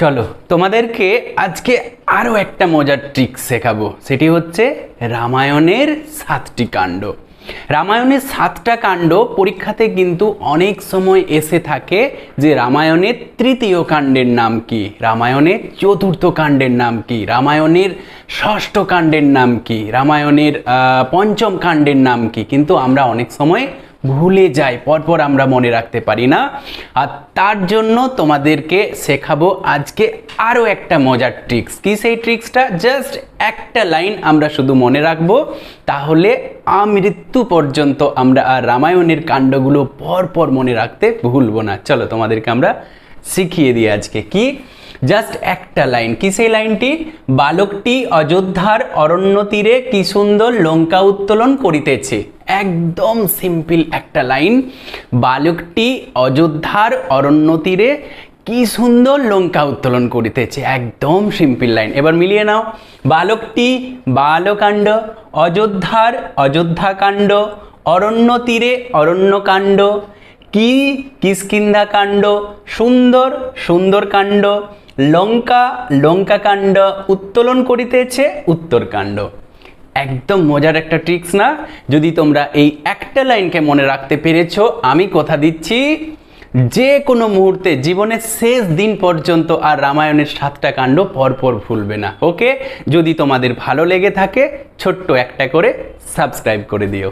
চলো, তোমাদেরকে আজকে আরও একটা মজার ট্রিক শেখাবো। সেটি হচ্ছে রামায়ণের সাতটি কাণ্ড। রামায়ণের সাতটা কাণ্ড পরীক্ষাতে কিন্তু অনেক সময় এসে থাকে যে রামায়ণের তৃতীয় কাণ্ডের নাম কি, রামায়ণের চতুর্থ কাণ্ডের নাম কি, রামায়ণের ষষ্ঠ কাণ্ডের নাম কি, রামায়ণের পঞ্চম কাণ্ডের নাম কি। কিন্তু আমরা অনেক সময় ভুলে যাই, পরপর আমরা মনে রাখতে পারি না। আর তার জন্য তোমাদেরকে শেখাবো আজকে আরও একটা মজার ট্রিক্স কি সেই ট্রিক্সটা জাস্ট একটা লাইন আমরা শুধু মনে রাখব, তাহলে আমৃত্যু পর্যন্ত আমরা আর রামায়ণের কাণ্ডগুলো পরপর মনে রাখতে ভুলবো না। চলো তোমাদেরকে আমরা শিখিয়ে দিই আজকে কি। জাস্ট একটা লাইন কি সেই লাইনটি বালকটি অযোধ্যার অরণ্য তীরে কি সুন্দর লঙ্কা উত্তোলন করিতেছে। একদম সিম্পল একটা লাইন। বালকটি অযোধ্যার অরণ্য তীরে কি সুন্দর লঙ্কা উত্তোলন করিতেছে। একদম সিম্পল লাইন। এবার মিলিয়ে নাও। বালকটি বালকাণ্ড, অযোধ্যার অযোধ্যাকাণ্ড, অরণ্য তীরে অরণ্যকাণ্ড, কি কিষ্কিন্ধা কাণ্ড সুন্দর সুন্দরকাণ্ড, লঙ্কা লঙ্কাকাণ্ড উত্তোলন করিতেছে উত্তরকাণ্ড। একদম মজার একটা ট্রিক্স না? যদি তোমরা এই একটা লাইনকে মনে রাখতে পেরেছ, আমি কথা দিচ্ছি যে কোনো মুহূর্তে জীবনের শেষ দিন পর্যন্ত আর রামায়ণের সাতটা কাণ্ড পরপর ভুলবে না ওকে যদি তোমাদের ভালো লেগে থাকে, ছোট্ট একটা করে সাবস্ক্রাইব করে দিও।